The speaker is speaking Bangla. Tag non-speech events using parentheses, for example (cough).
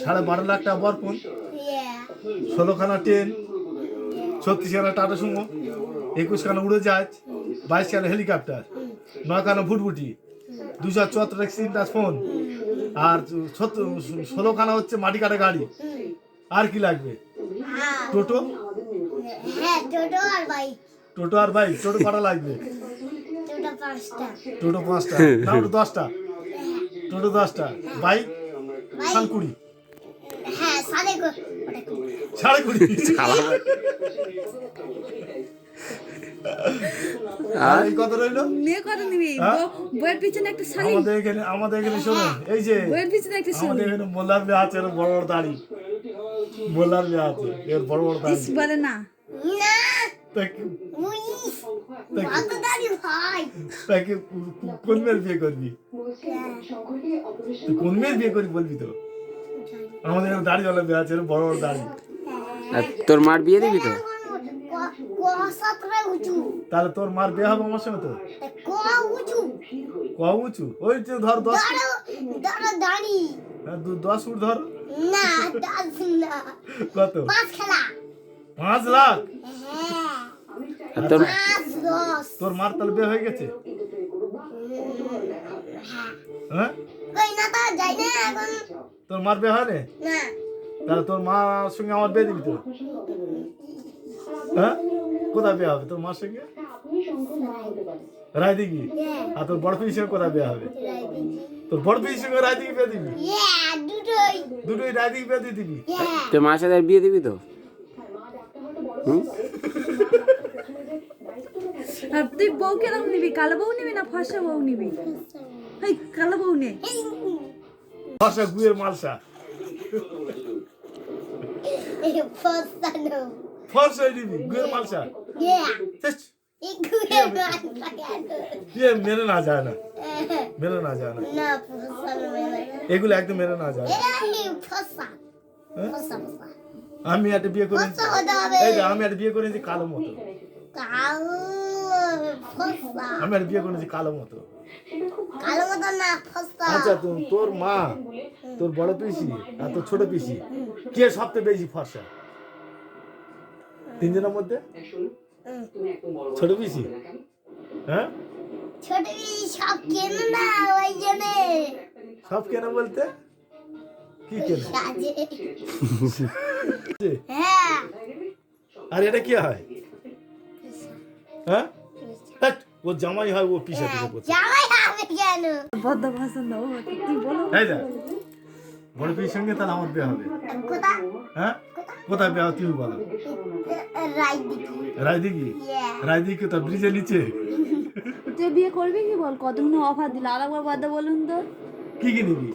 সাড়ে বারো লাখ টাকা বরপুন. ষোলোখানা ট্রেন ছত্রিশখানা টাটা সুমো একুশখানা উড়োজাহাজ বাইশখানা হেলিকপ্টার নয়খানা ফুটফুটি দুশো চুয়াত্তর তিনটা ফোন আর ষোলোখানা হচ্ছে মাটি কাটা গাড়ি। আর কি লাগবে? হ্যাঁ টোটো হ্যাঁ টোটো আর বাইক টোটো কটা লাগবে? টোটো পাঁচটা। টোটো দশটা? টোটো দশটা বাইক? সাল কুড়ি হ্যাঁ সাড়ে? সাড়ে কুড়ি আর এই কত রইল? মেয়ে কত নিবি। হ্যাঁ? পিছনে একটা আমাদের এখানে আমাদের এখানে শোনো এই যে পিছনে একটা শাড়ি আমাদের এখানে মোল্লার বিয়ে আছে এর বড় বড় দাড়ি। মোল্লার আছে এর বড় বড় দাড়ি। বলে না। না। তা কি- উই তা কি- কত দাঁড়ি ভাই কোন মেয়ের বিয়ে করবি? তুই কোন মেয়ের বিয়ে করবি বলবি তো? আমাদের এখানে দাড়িওয়ালা বিয়ে আছে বড় বড় দাড়ি। তোর মার বিয়ে দিবি তো? উঁচু। তাহলে তোর মার বিয়ে হবে আমার সঙ্গে তো? ক উঁচু? ওই যে ধর দশ দাঁড়ো দাঁড়ো দাঁড়ি। হ্যাঁ, দু- দশ ফুট ধর। না দাঁড় না। কত? পাঁচ খেলা। পাঁচ লাখ? হ্যাঁ। তোর তোর মার তাহলে বিয়ে হয়ে গেছে? হ্যাঁ? কই না তো যাই না এখন তোর মার বিয়ে হয় না না তাহলে তোর মার সঙ্গে আমার বিয়ে দিবি তো। হ্যাঁ? কোথায় বিয়ে হবে? তোর মার সঙ্গে? রায় দিঘি আর তোর বড় পিসির সঙ্গে কোথায় বিয়ে হবে? তোর বড় পিসির সঙ্গে রায় দিঘি বিয়ে দিবি? দুটোই দুটোই রায় দিঘি বিয়ে দিয়ে দিবি। তোর মার সাথে বিয়ে দিবি তো? হুম? আর তুই বউ কীরকম নিবি? কালো বউ নিবি না ফর্সা বউ নিবি? এই কালো বউ নে। ফসা গুয়ের মালসা। ফসা নিবি গুয়ের মালসা। ইয়া মেনে না যায় না। মেনে যায় এগুলো একদম মেনে না যায় ফসা। হ্যাঁ? ফসা ফসা। আমি একটা বিয়ে করে ফসা হতে হবে। এই যে আমি একটা বিয়ে করেছি কালো মতো। ফসা আমি বিয়ে করেছি কালো মতো। কালো মতো না ফসা আচ্ছা তো তোর মা তোর বড় পিসি আর তোর ছোট পিসি কে সবচেয়ে বেশি ফর্সা? তিনজনের মধ্যে? ছোট পিসি? হ্যাঁ? ছোট বিড়ি সব কেন না ওই জন্যে। সব কেন বলতে? কি কেন? (laughs) হ্যাঁ। আর এটা কি হয়? হ্যাঁ? ও জামাই হয় ও পিসা পিসা করছে? জামাই হবে কেন? বদ্ধ দাও তুই বলো? এই দেখ বড় পিসির সঙ্গে তাহলে আমার বিয়ে হবে। কোথা হ্যাঁ? কোথায়? বিয়ে তুই বলো। রায়দিঘি। রায়দিঘি? তার ব্রিজের নিচে। তুই বিয়ে করবি কি বল? কতগুলো অফার দিল? আরেকবার বাদ বলুন তো। কি কি নিবি